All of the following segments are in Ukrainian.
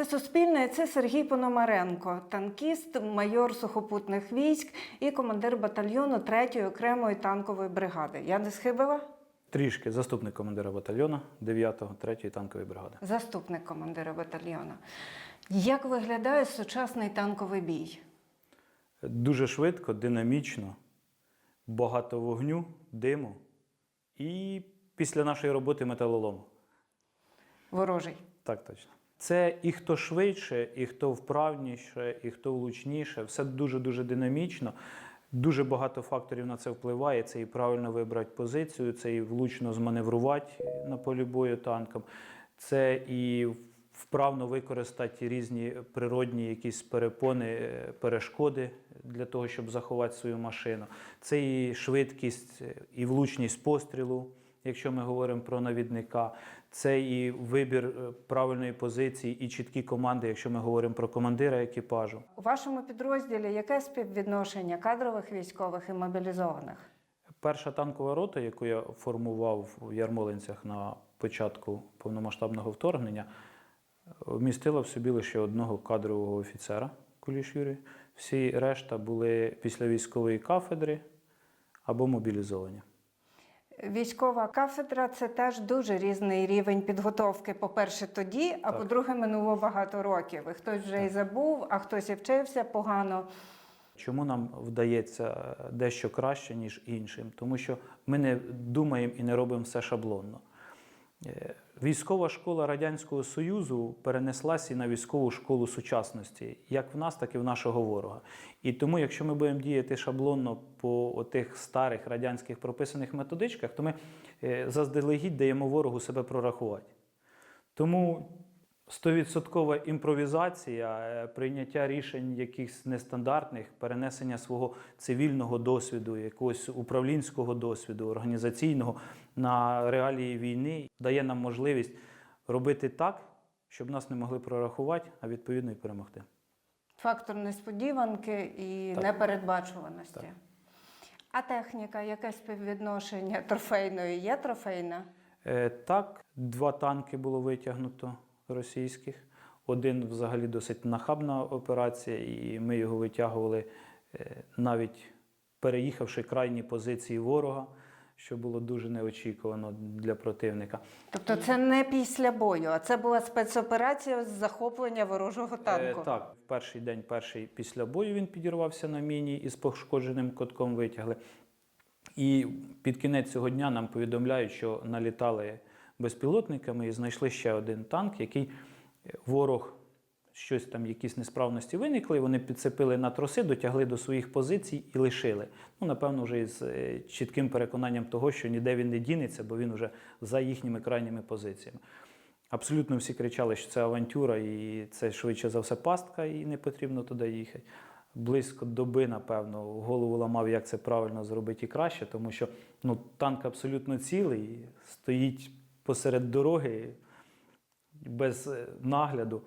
Це Суспільне, це Сергій Пономаренко, танкіст, майор сухопутних військ і командир батальйону 3-ї окремої танкової бригади. Я не схибила? Трішки заступник командира батальйону 9-го, 3-ї танкової бригади. Заступник командира батальйону. Як виглядає сучасний танковий бій? Дуже швидко, динамічно, багато вогню, диму і після нашої роботи металолому. Ворожий. Так точно. Це і хто швидше, і хто вправніше, і хто влучніше. Все дуже-дуже динамічно. Дуже багато факторів на це впливає. Це і правильно вибрати позицію, це і влучно зманеврувати на полі бою танком, це і вправно використати різні природні якісь перепони, е, перешкоди для того, щоб заховати свою машину. Це і швидкість, е, і влучність пострілу якщо ми говоримо про навідника, це і вибір е, правильної позиції, і чіткі команди, якщо ми говоримо про командира екіпажу. У вашому підрозділі яке співвідношення кадрових військових і мобілізованих? Перша танкова рота, яку я формував в Ярмолинцях на початку повномасштабного вторгнення, вмістила в собі лише одного кадрового офіцера Куліш Юрій. Всі решта були після військової кафедри або мобілізовані. Військова кафедра це теж дуже різний рівень підготовки. По-перше, тоді, а Так. по-друге, минуло багато років. І хтось вже і забув, а хтось і вчився погано. Чому нам вдається дещо краще, ніж іншим? Тому що ми не думаємо і не робимо все шаблонно. Е, Військова школа Радянського Союзу перенеслася на військову школу сучасності, як в нас, так і в нашого ворога. І тому, якщо ми будемо діяти шаблонно по тих старих радянських прописаних методичках, то ми е, заздалегідь даємо ворогу себе прорахувати. Тому стовідсоткова імпровізація, е, прийняття рішень якихось нестандартних, перенесення свого цивільного досвіду, якогось управлінського досвіду, організаційного на реалії війни дає нам можливість робити так, щоб нас не могли прорахувати, а відповідно і перемогти. Фактор несподіванки і Так. непередбачуваності. Так. А техніка, яке співвідношення трофейної є трофейна? Е, Так, два танки було витягнуто російських. Один взагалі досить нахабна операція, і ми його витягували е, навіть переїхавши крайні позиції ворога, що було дуже неочікувано для противника. Тобто це не після бою, а це була спецоперація з захоплення ворожого танку. Е, так, в перший день, перший після бою він підірвався на міні і з пошкодженим котком витягли. І під кінець цього дня нам повідомляють, що налітали безпілотниками і знайшли ще один танк, який е, ворог. Щось там, якісь несправності виникли, вони підцепили на троси, дотягли до своїх позицій і лишили. Ну, напевно, вже з е, чітким переконанням того, що ніде він не дінеться, бо він вже за їхніми крайніми позиціями. Абсолютно всі кричали, що це авантюра, і це швидше за все пастка, і не потрібно туди їхати. Близько доби, напевно, голову ламав, як це правильно зробити і краще, тому що ну, танк абсолютно цілий, стоїть посеред дороги без е, нагляду.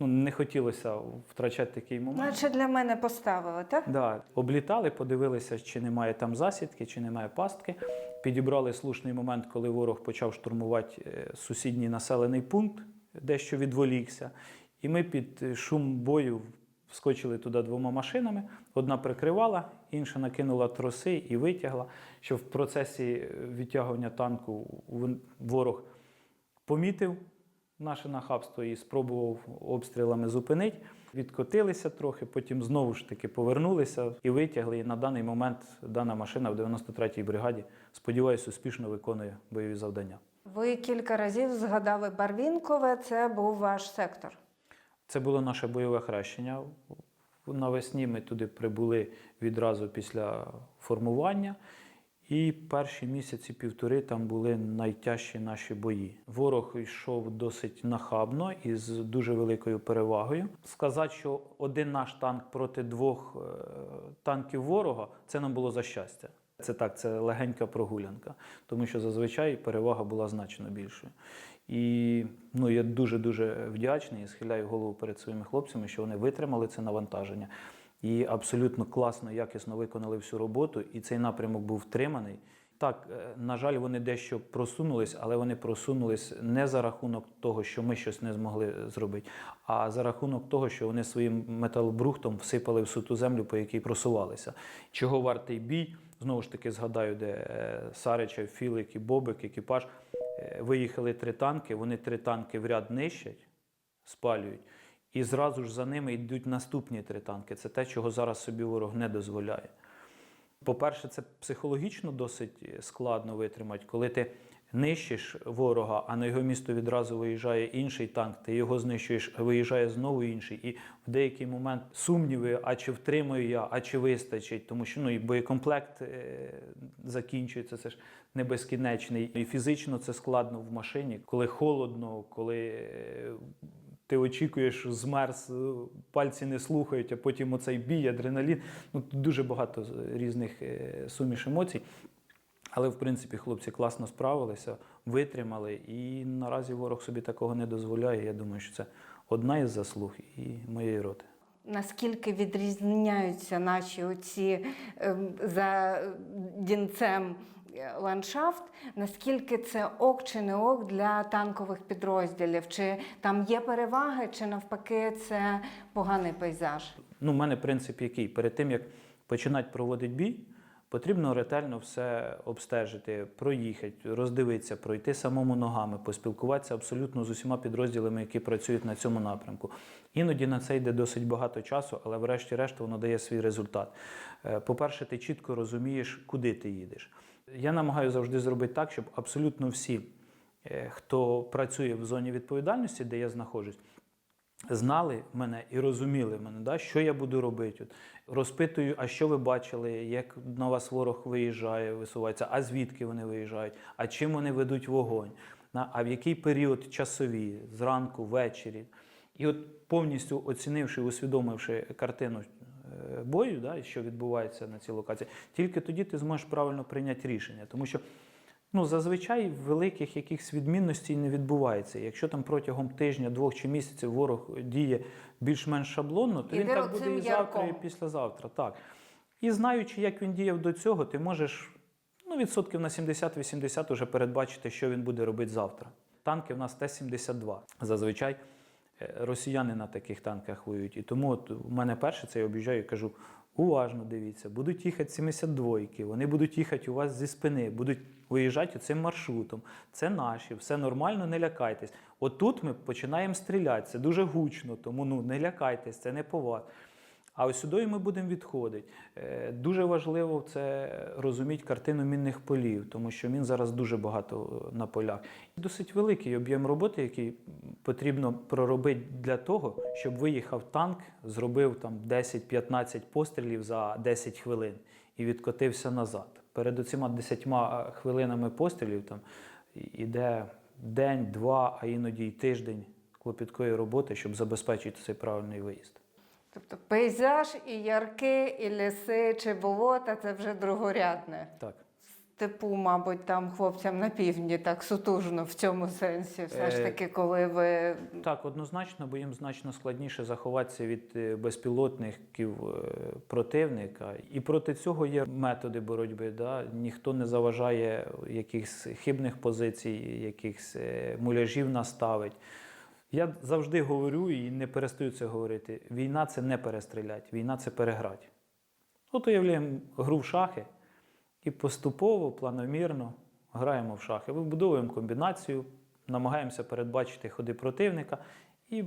Ну, не хотілося втрачати такий момент. Наче для мене поставили, так? Да, облітали, подивилися, чи немає там засідки, чи немає пастки. Підібрали слушний момент, коли ворог почав штурмувати е, сусідній населений пункт, дещо відволікся. І ми під шум бою вскочили туди двома машинами. Одна прикривала, інша накинула троси і витягла. Що в процесі е, відтягування танку ворог помітив наше нахабство і спробував обстрілами зупинити. Відкотилися трохи, потім знову ж таки повернулися і витягли. І на даний момент дана машина в 93-й бригаді, сподіваюся, успішно виконує бойові завдання. Ви кілька разів згадали Барвінкове, це був ваш сектор. Це було наше бойове хрещення. Навесні ми туди прибули відразу після формування. І перші місяці півтори там були найтяжчі наші бої. Ворог йшов досить нахабно і з дуже великою перевагою. Сказати, що один наш танк проти двох е, танків ворога це нам було за щастя. Це так, це легенька прогулянка, тому що зазвичай перевага була значно більшою. І ну, я дуже-дуже вдячний і схиляю голову перед своїми хлопцями, що вони витримали це навантаження і абсолютно класно, якісно виконали всю роботу. І цей напрямок був втриманий. Так, е, на жаль, вони дещо просунулись, але вони просунулись не за рахунок того, що ми щось не змогли зробити, а за рахунок того, що вони своїм металобрухтом всипали всю ту землю, по якій просувалися. Чого вартий бій? Знову ж таки згадаю, де е, Сарича, Філик і Бобик, екіпаж. Е, Виїхали три танки, вони три танки в ряд нищать, спалюють. І зразу ж за ними йдуть наступні три танки. Це те, чого зараз собі ворог не дозволяє. По-перше, це психологічно досить складно витримати, коли ти нищиш ворога, а на його місто відразу виїжджає інший танк, ти його знищуєш, виїжджає знову інший. І в деякий момент сумніви, а чи втримаю я, а чи вистачить, тому що ну, і боєкомплект е, закінчується, це ж не безкінечний. І фізично це складно в машині, коли холодно, коли. е, ти очікуєш, змерз, е, пальці не слухають, а потім оцей бій, адреналін. Ну, тут дуже багато різних е, суміш емоцій. Але, в принципі, хлопці класно справилися, витримали, і наразі ворог собі такого не дозволяє. Я думаю, що це одна із заслуг і моєї роти. Наскільки відрізняються наші оці ем, за дінцем ландшафт, наскільки це ок чи не ок для танкових підрозділів? Чи там є переваги, чи навпаки це поганий пейзаж? Ну, у мене принцип який? Перед тим, як починати проводити бій, потрібно ретельно все обстежити, проїхати, роздивитися, пройти самому ногами, поспілкуватися абсолютно з усіма підрозділами, які працюють на цьому напрямку. Іноді на це йде досить багато часу, але врешті-решт воно дає свій результат. Е, По-перше, ти чітко розумієш, куди ти їдеш. Я намагаюся завжди зробити так, щоб абсолютно всі, е, хто працює в зоні відповідальності, де я знаходжусь, знали мене і розуміли мене, да, що я буду робити. Розпитую, а що ви бачили, як на вас ворог виїжджає, висувається, а звідки вони виїжджають, а чим вони ведуть вогонь, а в який період часові, зранку, ввечері. І от повністю оцінивши, усвідомивши картину бою, да, і що відбувається на цій локації, тільки тоді ти зможеш правильно прийняти рішення. Тому що Ну, зазвичай великих якихось відмінностей не відбувається. Якщо там протягом тижня, двох чи місяців ворог діє більш-менш шаблонно, то він так буде і завтра, і післязавтра. Так. І знаючи, як він діяв до цього, ти можеш ну, відсотків на 70-80 вже передбачити, що він буде робити завтра. Танки в нас Т-72. Зазвичай е, росіяни на таких танках воюють. І тому от у мене перше це я об'їжджаю і кажу: уважно дивіться, будуть їхати 72-ки, вони будуть їхати у вас зі спини, будуть виїжджати цим маршрутом. Це наші, все нормально, не лякайтесь. Отут ми починаємо стріляти, це дуже гучно, тому ну, не лякайтесь, це не по вас. А ось сюди ми будемо відходити. Е, Дуже важливо це розуміти картину мінних полів, тому що мін зараз дуже багато е, на полях. Досить великий об'єм роботи, який потрібно проробити для того, щоб виїхав танк, зробив там 10-15 пострілів за 10 хвилин і відкотився назад. Перед оціма 10 хвилинами пострілів там іде день, два, а іноді й тиждень клопіткої роботи, щоб забезпечити цей правильний виїзд. Тобто пейзаж і ярки, і ліси, чи болота це вже другорядне. Так. Степу, мабуть, там хлопцям на півдні так сутужно в цьому сенсі. Все ж Е, таки, коли ви Так, однозначно, бо їм значно складніше заховатися від е, безпілотників е, противника. І проти цього є методи боротьби. Да? Ніхто не заважає якихось хибних позицій, якихось муляжів наставить. Я завжди говорю і не перестаю це говорити: війна це не перестрілять, війна це переграти. От уявляємо гру в шахи і поступово, планомірно граємо в шахи. Вибудовуємо комбінацію, намагаємося передбачити ходи противника і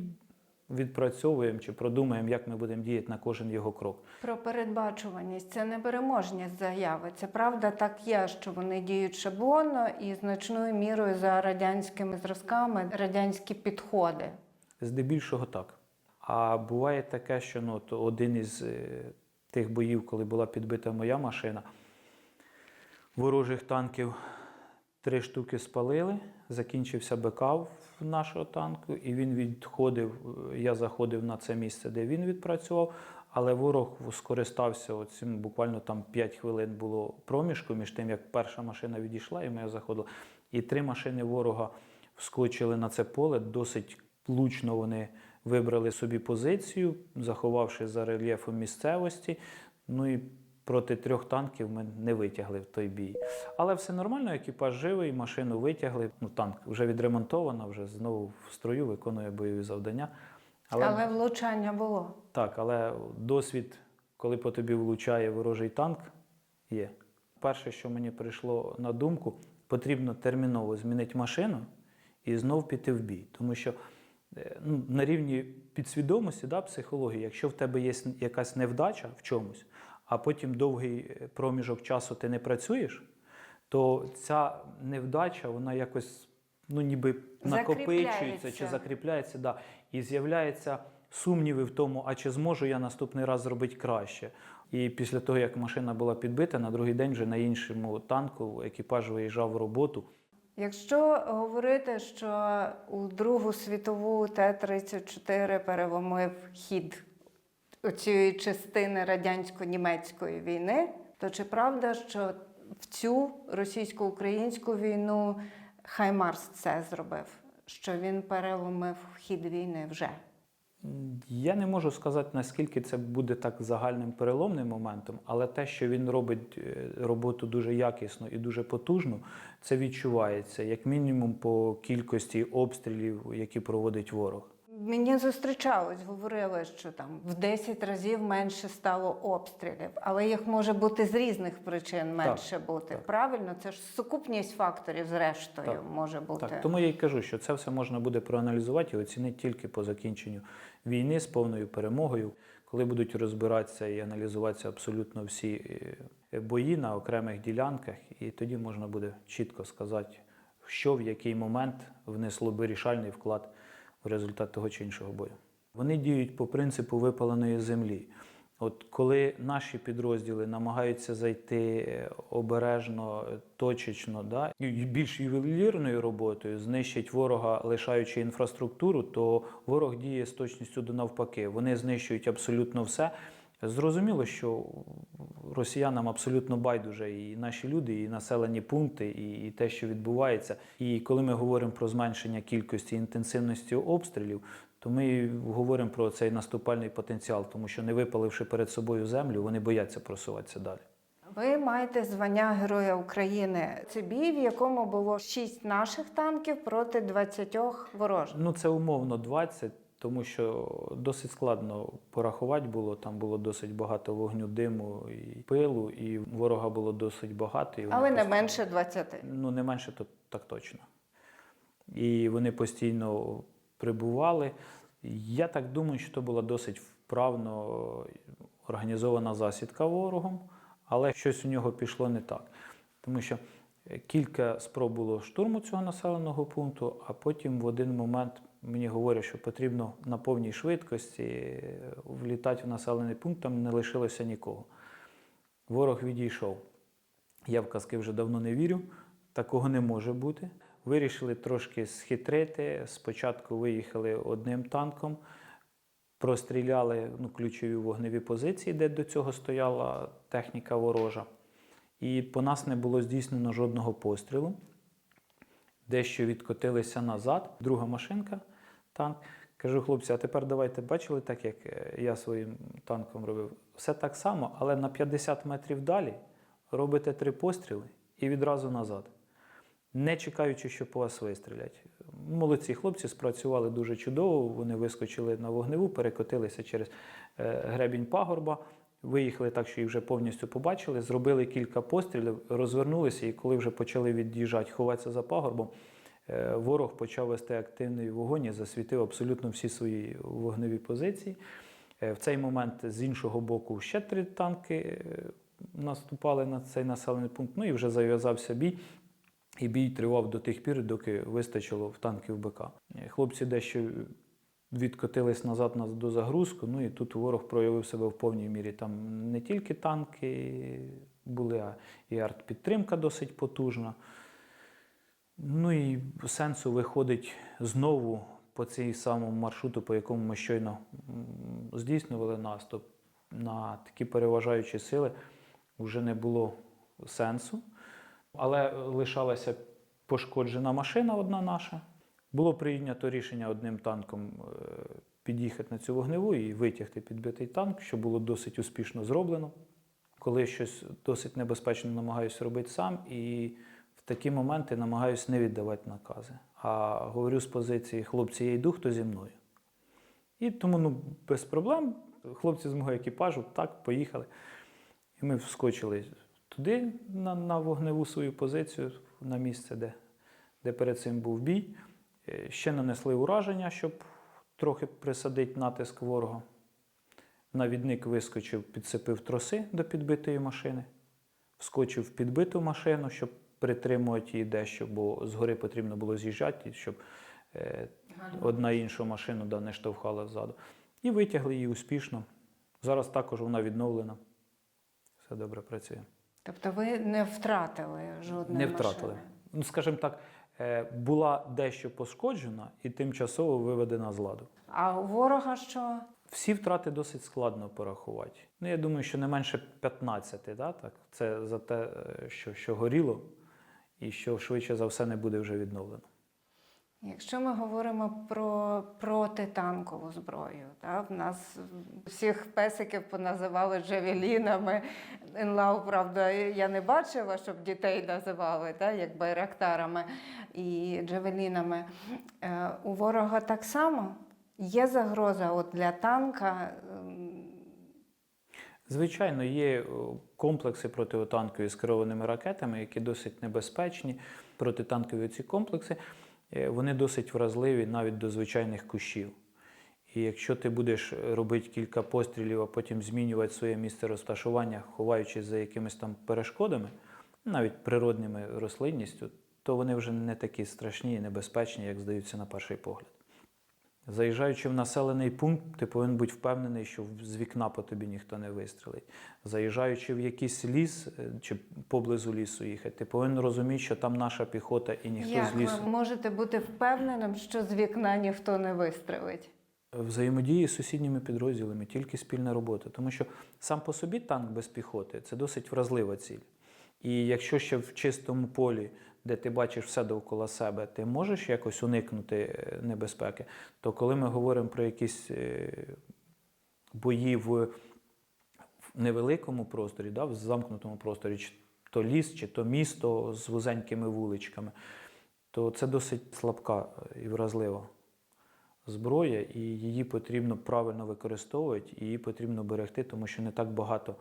відпрацьовуємо чи продумаємо, як ми будемо діяти на кожен його крок. про передбачуваність це непереможність заяви. Це правда так є, що вони діють шаблонно і значною мірою за радянськими зразками, радянські підходи. Здебільшого так. А буває таке, що ну, от один із е, тих боїв, коли була підбита моя машина, ворожих танків три штуки спалили, закінчився бекав нашого танку, і він відходив. е, Я заходив на це місце, де він відпрацював. Але ворог скористався цим буквально там 5 хвилин було проміжку між тим, як перша машина відійшла, і моя заходила. І три машини ворога вскочили на це поле. Досить влучно вони вибрали собі позицію, заховавши за рельєфом місцевості. Ну і проти трьох танків ми не витягли в той бій. Але все нормально, екіпаж живий, машину витягли. Ну, танк вже відремонтовано, вже знову в строю виконує бойові завдання. Але, влучання було. Так, але досвід, коли по тобі влучає ворожий танк, є. Перше, що мені прийшло на думку, потрібно терміново змінити машину і знов піти в бій. Тому що е, ну, на рівні підсвідомості, да, психології, якщо в тебе є якась невдача в чомусь, а потім довгий е, проміжок часу ти не працюєш, то ця невдача, вона якось ну, ніби накопичується чи Закріпляється. да, і з'являються сумніви в тому, а чи зможу я наступний раз зробити краще. І після того, як машина була підбита, на другий день вже на іншому танку екіпаж виїжджав в роботу. Якщо говорити, що у Другу світову Т-34 переломив хід цієї частини радянсько-німецької війни, то чи правда, що в цю російсько-українську війну Хаймарс це зробив? Що він переломив хід війни вже? Я не можу сказати, наскільки це буде так загальним переломним моментом, але те, що він робить е, роботу дуже якісно і дуже потужно, це відчувається, як мінімум по кількості обстрілів, які проводить ворог. Мені зустрічалось, говорили, що там в 10 разів менше стало обстрілів, але їх може бути з різних причин менше бути. так. Правильно, це ж сукупність факторів, зрештою, Так, може бути. Так, тому я й кажу, що це все можна буде проаналізувати і оцінити тільки по закінченню війни з повною перемогою, коли будуть розбиратися і аналізуватися абсолютно всі е, бої на окремих ділянках, і тоді можна буде чітко сказати, що в який момент внесло вирішальний вклад в результат того чи іншого бою. Вони діють по принципу випаленої землі. От коли наші підрозділи намагаються зайти е, обережно, точечно, да, більш ювелірною роботою, знищить ворога, лишаючи інфраструктуру, то ворог діє з точністю до навпаки. Вони знищують абсолютно все. Зрозуміло, що росіянам абсолютно байдуже і наші люди, і населені пункти, і, і те, що відбувається. І коли ми говоримо про зменшення кількості і інтенсивності обстрілів, то ми говоримо про цей наступальний потенціал, тому що не випаливши перед собою землю, вони бояться просуватися далі. Ви маєте звання Героя України. Це бій, в якому було 6 наших танків проти 20 ворожих. Ну це умовно 20, тому що досить складно порахувати було. Там було досить багато вогню, диму і пилу, і ворога було досить багато. І Але не менше 20. Ну, не менше, то так точно. І вони постійно прибували. Я так думаю, що це була досить вправно організована засідка ворогом, але щось у нього пішло не так. Тому що кілька спроб було штурму цього населеного пункту, а потім в один момент мені говорять, що потрібно на повній швидкості влітати в населений пункт, там не лишилося нікого. Ворог відійшов. Я в казки вже давно не вірю, такого не може бути. Вирішили трошки схитрити. Спочатку виїхали одним танком, простріляли ну, ключові вогневі позиції, де до цього стояла техніка ворожа. І по нас не було здійснено жодного пострілу. Дещо відкотилися назад. Друга машинка, танк. Кажу, хлопці, а тепер давайте бачили, так як е, я своїм танком робив. Все так само, але на 50 метрів далі робите три постріли і відразу назад, не чекаючи, що по вас вистрілять. Молодці хлопці спрацювали дуже чудово. Вони вискочили на вогневу, перекотилися через е, гребінь пагорба, виїхали так, що їх вже повністю побачили, зробили кілька пострілів, розвернулися, і коли вже почали від'їжджати, ховатися за пагорбом, ворог почав вести активний вогонь і засвітив абсолютно всі свої вогневі позиції. Е, В цей момент з іншого боку ще три танки е, наступали на цей населений пункт. Ну і вже зав'язався бій. І бій тривав до тих пір, доки вистачило в танків БК. Е, Хлопці дещо відкотились назад до загрузку. Ну і тут ворог проявив себе в повній мірі. Там не тільки танки були, а і артпідтримка досить потужна. Ну і сенсу виходить знову по цій самому маршруту, по якому ми щойно здійснювали наступ на такі переважаючі сили, вже не було сенсу. Але лишалася пошкоджена машина одна наша. Було прийнято рішення одним танком е, під'їхати на цю вогневу і витягти підбитий танк, що було досить успішно зроблено. коли щось досить небезпечно намагаюся робити сам, і такі моменти намагаюся не віддавати накази. А говорю з позиції хлопці, я йду, хто зі мною. І тому ну, без проблем хлопці з мого екіпажу так поїхали. І ми вскочили туди, на, на вогневу свою позицію, на місце, де, де перед цим був бій. Е, Ще нанесли ураження, щоб трохи присадити натиск ворога. Навідник вискочив, підсипив троси до підбитої машини, вскочив в підбиту машину, щоб притримувати її дещо, бо згори потрібно було з'їжджати, щоб е, одна іншу машину да, не штовхала ззаду. І витягли її успішно. Зараз також вона відновлена. Все добре працює. Тобто ви не втратили жодної Не втратили. машини? Ну, скажімо так, е, була дещо пошкоджена і тимчасово виведена з ладу. А у ворога що? Всі втрати досить складно порахувати. Ну, я думаю, що не менше 15, да, так? це за те, е, що, що горіло, і що швидше за все не буде вже відновлено. Якщо ми говоримо про протитанкову зброю, та, в нас всіх песиків поназивали джавелінами. Інлау, правда, я не бачила, щоб дітей називали та, як байрактарами і джавелінами. Е, у ворога так само є загроза от для танка. Звичайно, є е, комплекси протитанкові з керованими ракетами, які досить небезпечні. Протитанкові ці комплекси е, вони досить вразливі навіть до звичайних кущів. І якщо ти будеш робити кілька пострілів, а потім змінювати своє місце розташування, ховаючись за якимись там перешкодами, навіть природними рослинністю, то вони вже не такі страшні і небезпечні, як здаються на перший погляд. Заїжджаючи в населений пункт, ти повинен бути впевнений, що з вікна по тобі ніхто не вистрелить. Заїжджаючи в якийсь ліс е, чи поблизу лісу їхати, ти повинен розуміти, що там наша піхота і ніхто Як з лісу. ви можете бути впевненим, що з вікна ніхто не вистрелить? Взаємодії з сусідніми підрозділами, тільки спільна робота. Тому що сам по собі танк без піхоти це досить вразлива ціль. І якщо ще в чистому полі, де ти бачиш все довкола себе, ти можеш якось уникнути е, небезпеки, то коли ми говоримо про якісь е, бої в невеликому просторі, да, в замкнутому просторі, чи то ліс, чи то місто з вузенькими вуличками, то це досить слабка і вразлива зброя, і її потрібно правильно використовувати, і її потрібно берегти, тому що не так багато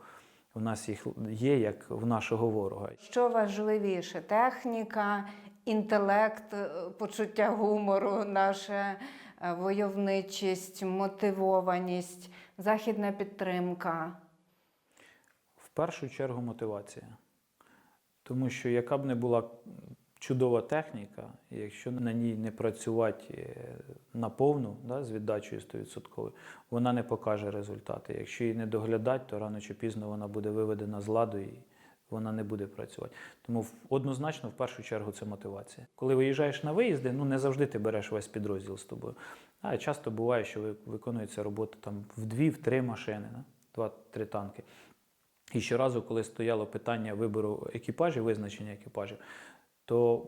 в нас їх є, як в нашого ворога. Що важливіше: техніка, інтелект, е, почуття гумору, наша е, войовничість, мотивованість, західна підтримка. В першу чергу мотивація. Тому що яка б не була чудова техніка, якщо на ній не працювати е, наповну, да, з віддачею 100%, вона не покаже результати. Якщо її не доглядати, то рано чи пізно вона буде виведена з ладу і вона не буде працювати. Тому однозначно, в першу чергу, це мотивація. Коли виїжджаєш на виїзди, ну не завжди ти береш весь підрозділ з тобою. А часто буває, що виконується робота там в дві, в три машини, да? два-три танки. І щоразу, коли стояло питання вибору екіпажів, визначення екіпажів, то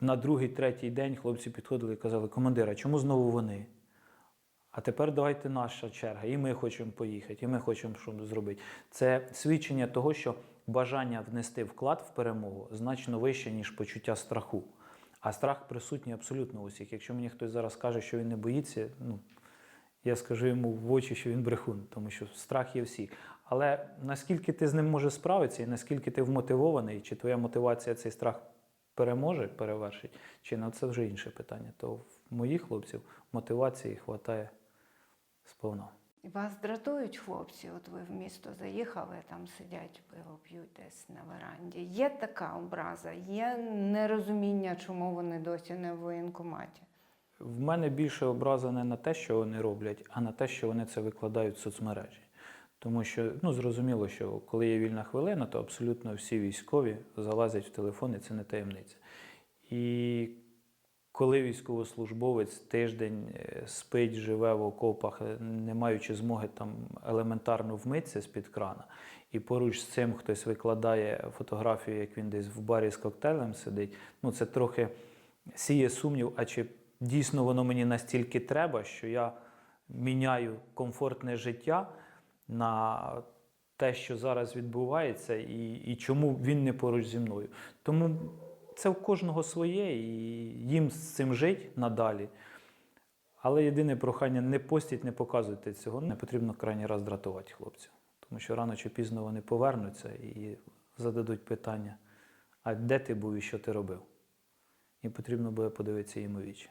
на другий, третій день хлопці підходили і казали, командира, чому знову вони? А тепер давайте наша черга, і ми хочемо поїхати, і ми хочемо щось зробити. Це свідчення того, що бажання внести вклад в перемогу значно вище, ніж почуття страху. А страх присутній абсолютно у всіх. Якщо мені хтось зараз каже, що він не боїться, ну я скажу йому в очі, що він брехун, тому що страх є всіх. Але наскільки ти з ним можеш справитися, і наскільки ти вмотивований, чи твоя мотивація цей страх переможе, перевершить, чи на це вже інше питання. То в моїх хлопців мотивації вистачає сповна. Вас дратують хлопці, от ви в місто заїхали, там сидять, пиво п'ють десь на веранді. Є така образа, є нерозуміння, чому вони досі не в воєнкоматі. В мене більше образа не на те, що вони роблять, а на те, що вони це викладають в соцмережі. Тому що ну, зрозуміло, що коли є вільна хвилина, то абсолютно всі військові залазять в телефон, і це не таємниця. І коли військовослужбовець тиждень е, спить, живе в окопах, е, не маючи змоги там елементарно вмитися з-під крана, і поруч з цим хтось викладає фотографію, як він десь в барі з коктейлем сидить, ну це трохи сіє сумнів, а чи дійсно воно мені настільки треба, що я міняю комфортне життя на те, що зараз відбувається, і, і чому він не поруч зі мною. Тому це в кожного своє, і їм з цим жити надалі. Але єдине прохання не постіть, не показуйте цього. Не потрібно крайній раз дратувати хлопців. Тому що рано чи пізно вони повернуться і зададуть питання: а де ти був і що ти робив? І потрібно буде подивитися їм у вічі.